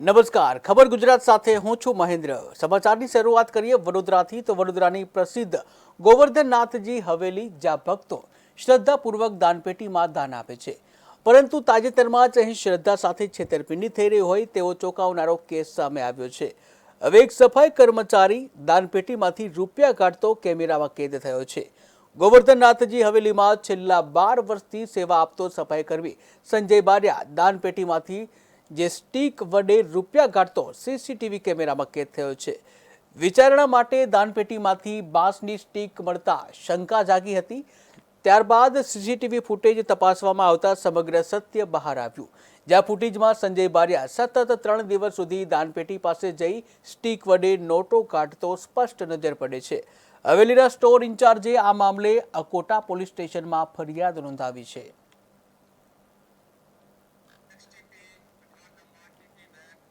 નમસ્કાર. ખબર ગુજરાત સાથે હું છું મહેન્દ્ર. સમાચારની શરૂઆત કરીએ વડોદરાથી. તો વડોદરાની પ્રસિદ્ધ ગોવર્ધનનાથજી હવેલી જ્યાં ભક્તો શ્રદ્ધાપૂર્વક દાનપેટીમાં દાન આપે છે. પરંતુ તાજેતરમાં જ અહીં શ્રદ્ધા સાથે છેતરપિંડી થઈ રહી હોય તેવો ચોંકાવનારો કેસ સામે આવ્યો છે. હવે એક સફાઈ કર્મચારી દાનપેટીમાંથી રૂપિયા કાઢતો કેમેરામાં કેદ થયો છે. ગોવર્ધનનાથજી હવેલીમાં છેલ્લા બાર વર્ષથી સેવા આપતો સફાઈ કરવી સંજય બારિયા દાનપેટીમાંથી જે સ્ટીક વડે રૂપિયા કાઢતો સીસીટીવી કેમેરામાં કેદ થયો છે. વિચારણા માટે દાનપેટીમાંથી બાંસની સ્ટીક મળતા શંકા જાગી હતી. ત્યારબાદ સીસીટીવી ફૂટેજ તપાસવામાં આવતા સમગ્ર સત્ય બહાર આવ્યું. જ્યાં ફૂટેજમાં સંજય બારિયા સતત ત્રણ દિવસ સુધી દાનપેટી પાસે જઈ સ્ટીક વડે નોટો કાઢતો સ્પષ્ટ નજર પડે છે. હવેલીના સ્ટોર ઇન્ચાર્જે આ મામલે અકોટા પોલીસ સ્ટેશનમાં ફરિયાદ નોંધાવી છે.